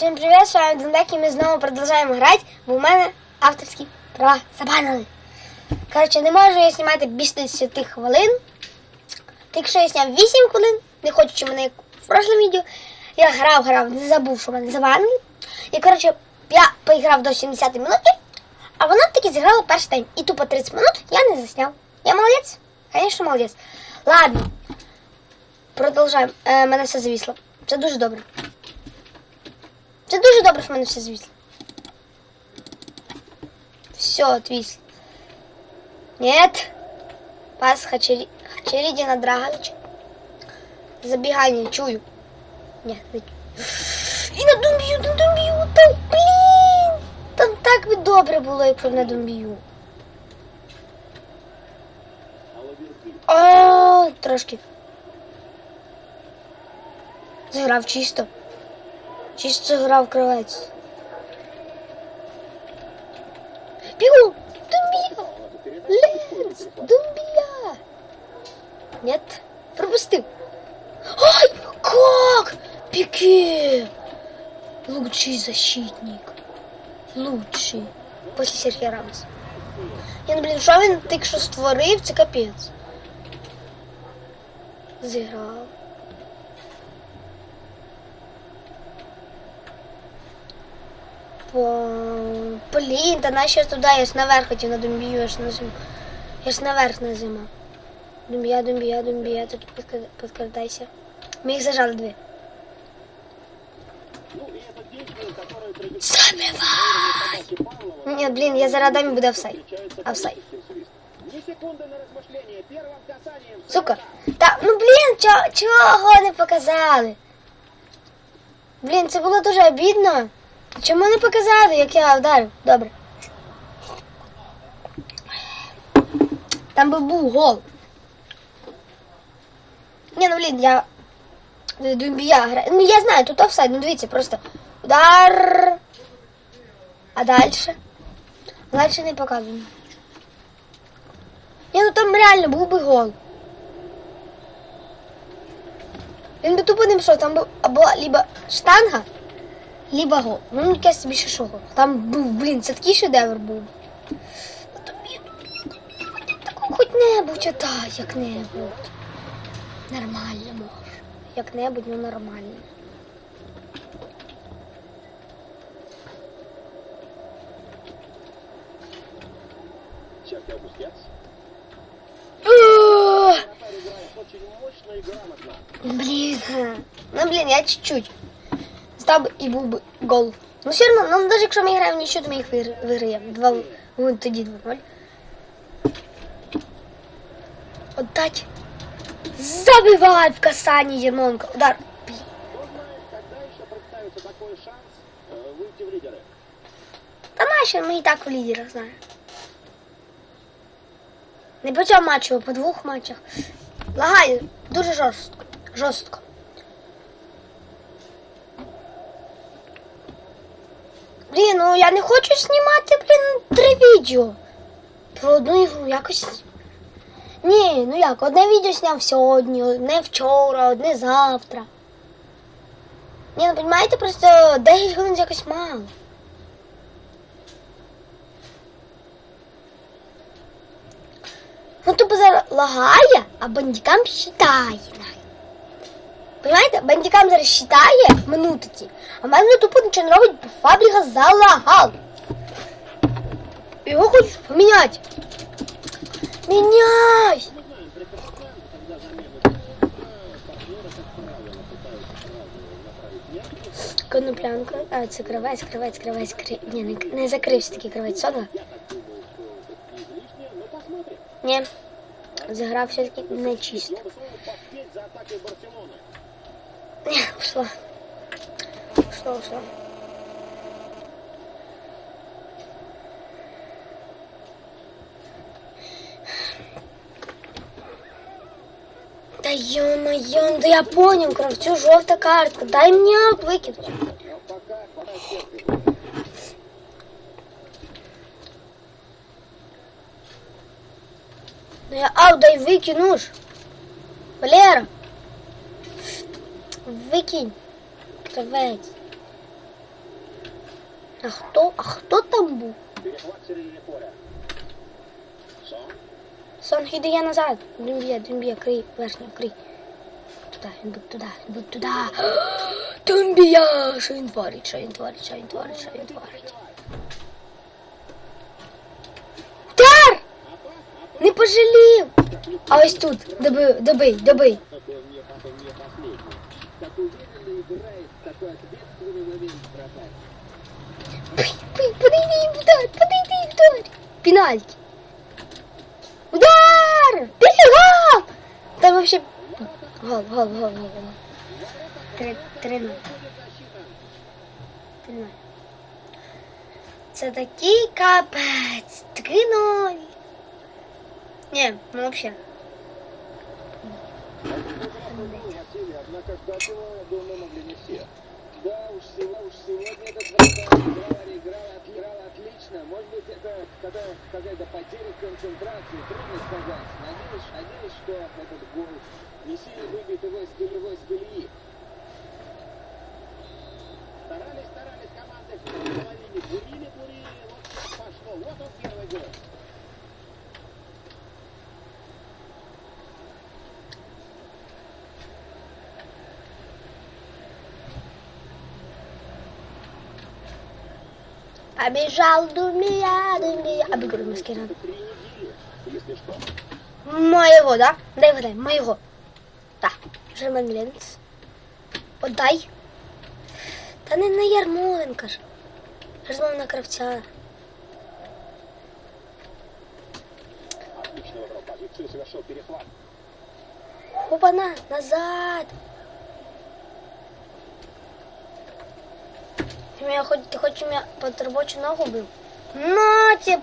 Всім привіт, з вами Дендек, і ми знову продовжуємо грати, бо в мене авторські права забанили. Коротше, не можу я знімати більше 10 хвилин. Так що я зняв 8 хвилин, не хочу, чи мене як в прошлому відео. Я грав, грав, не забув, що мене забанили. І коротше, я поіграв до 70 минути, а вона таки зіграла перший день. І тупо 30 минут я не засняв. Я молодець? Звісно, молодець. Ладно. Продовжаємо. Е, мене все завісло. Це дуже добре. Це дуже добре, що в мене все звісло. Все, отвісло. Нет. Пас Хачері... Хачерідіна Драгович. Забігання, чую. Ні, не. І на думбію, на думбію, та блін! Там так би добре було, якщо б на думбію. О, трошки. Зіграв чисто. Чисто грав кровець. Бігу! Думбія! Ленц! Думбія! Нет, пропустил. Ай, как? Пике! Лучший защитник. Лучший. После Серхія Рамоса. Я ну, блін, що він тільки що створив, це капець. Зіграв. Блін, та нащо туди, я ж наверх хотів на думбію, я ж на зиму. Я ж наверх на зиму. Думбія, думбія, думбія, тут підкрадайся. Ми їх зажали дві. Забивай! Ні, блін, я зараз дам і буде офсайд. Офсайд. Сука. Та, ну блін, чо, чого не показали? Блін, це було дуже обідно. Чому не показали, як я вдарив? Добре. Там би був гол. Ні, ну блін, я. Думбія граю. Ну я знаю, тут офсайд, ну дивіться, просто удар. А дальше? Дальше не показуємо. Ні, ну там реально був би гол. Він би тупо не пішов, там був або либо штанга, либо гол. Ну, мені кажется, більше що гол. Там був, блін, це такий шедевр був. Ну, тобі, тобі, тобі, таку хоч-небудь отай, як-небудь. Нормально може. Як-небудь, ну нормально. Ух! Блін. Ну, блін, я чуть-чуть Став би і був би гол. Ну, все одно, ну, навіть якщо ми граємо нічого, то ми їх вигра- виграємо. Два, ну, тоді 2-0. Отдать. Забивай в касанні Єрмонко. Удар. Блін. Кто знает, когда еще представится такой шанс э, выйти в лидеры. Та наші ми і так в лідерах знаємо. Не по цьому матчу, а по двох матчах. Лагає дуже жорстко. Жорстко. Блін, ну я не хочу знімати, блін, три відео. Про одну ігру якось. Ні, ну як, одне відео зняв сьогодні, одне вчора, одне завтра. Ні, ну розумієте, просто 10 хвилин якось мало. Ну, тупо зараз лагає, а бандикам считає. Понимаєте? Бандикам зараз считає минути ті, а в мене тупо нічого не робить, бо фабрика залагала. Його хочуть поміняти. Міняй! Коноплянка, а це кривець, кривець, кривець, кривець. Ні, не, не закрився такий но посмотрим. Ні, зіграв все-таки не ушла. Ушла, ушла. Да ё-моё, да я понял, кровцю жовта картка. Дай мне выкинуть. Да я аут дай выкину ж. Валера. Выкинь. Кровець. А хто? А хто там був? Сон. Іде я назад. Він б'є, він верхню, крий. Туди, він буде туди, він буде туди. Тумбія! Що він творить, що він творить, що він творить, що він творить. Удар! Не пожалів! А ось тут, добий, добий, добий. Уверенно играет, такой ответственный момент і вдар, подійди і вдар. Пенальті. Удар! Перегал! Там вообще... Гол, гол, гол, гол, гол. Три, три. Три. Це такий капець. Три ноль. Ні, ну вообще. Василий, однако ждать его давно могли не все. Да уж, сего- уж сегодня этот вратарь играл, играл, играл отлично. Может быть, это какая- какая-то потеря концентрации, трудно сказать. Надеюсь, надеюсь, что этот гол не сильно выбьет его из голевой с колеи. Побежал Думия, Думия. Обыгрывай маскиран. Это три недели, если что. Моего, да? Дай водай, моего. Так, Жермен Ленц. Отдай. Та не на Ярмоленка ж. Я ж знов на кравця. Отлично выбрал позицию, совершил перехват. Опана, назад. тебе!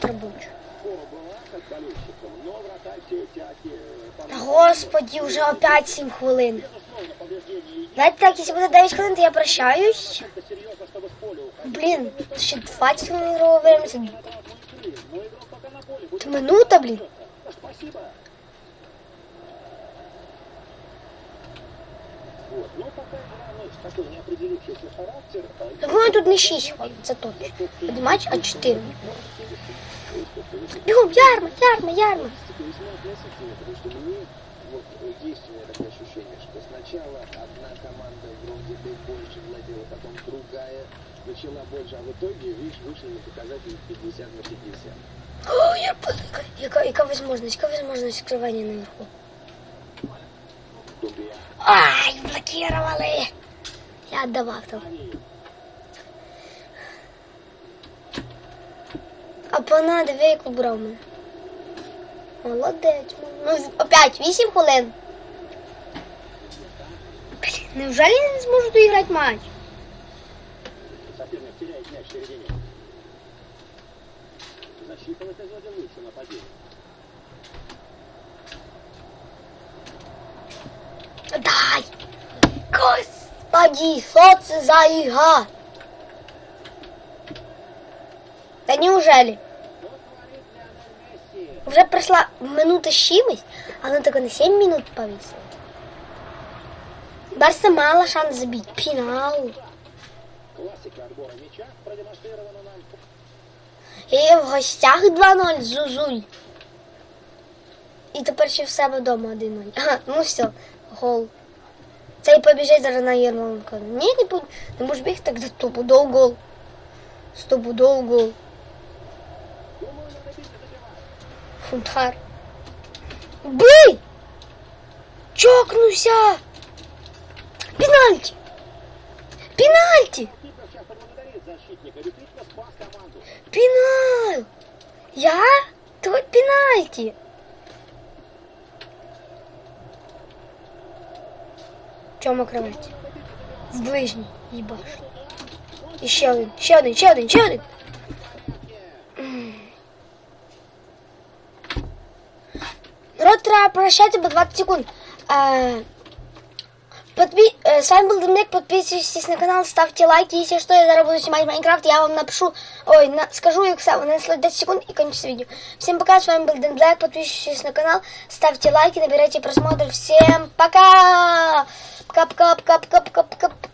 Під робочу. Фора была как болельщиком, но вратарь все эти аки... э, Та помог. господі, вже опять 7 хвилин. Безусловно, повреждение есть. Знаєте так, якщо буде 9 хвилин, то я прощаюсь. Это серьезно, чтобы с поля уходить. Блін, ще 20 хвилин ігрового времени. Це Это вот мы и шли. Но игрок пока на поле. Будет минута, блін. Спасибо. Вот. Но пока игра носит такой неопределившийся характер. а Думаю, тут не 6 хвилин, це точно. Один матч, а 4. Бігом, ярма, ярма, ярма. Статистика весьма относительная, потому что мне вот э, есть у меня такое ощущение, что сначала одна команда вроде бы больше владела, потом другая начала больше, а в итоге, видишь, вышли на показатель 50 на 50. О, я велика. Яка, яка возможность, яка возможность скривання наверху? Дубия. Ай, блокировали. Я отдавав там. А пана диви, яку брав мене. Молодець. Ну, опять 8 хвилин. Блін, неужели я не зможу доіграти матч? Соперник теряет мяч в середине. Защита в эпизоде лучше нападение. Дай! Господи, що це за? Та неужели? Вже пройшла минута з чимось, а вона тільки на 7 минут повісила. Барса мала шанс продемонстрирована нам. І в гостях 2-0 Зузуль. І тепер ще в себе вдома 1-0. Ага, ну все, гол. Цей побіжить зараз на Єрмоленко. Ні, не, буду, не можеш бігти, так стопудов гол. Стопудов гол. Думаю, надо бить и забивать. Удар. Бий! Чокнувся! Пенальті! Пенальті! Кипер сейчас поблагодарит защитника. Действительно спас команду. Пенал! Я? Твой пенальті! В чому кровать? В ближній, їбаш. І ще один, ще один, ще один, ще один. М. Народ, треба прощати, бо 20 секунд. Е, Подпи... э, С вами был Домик, подписывайтесь на канал, ставьте лайки. Если что, я зараз буду снимать Майнкрафт, я вам напишу, ой, на... скажу, как сам, на 10 секунд и кончится видео. Всем пока, с вами был Дэн Блэк, подписывайтесь на канал, ставьте лайки, набирайте просмотров. Всем пока! cup, cup, cup, cup, cup, cup.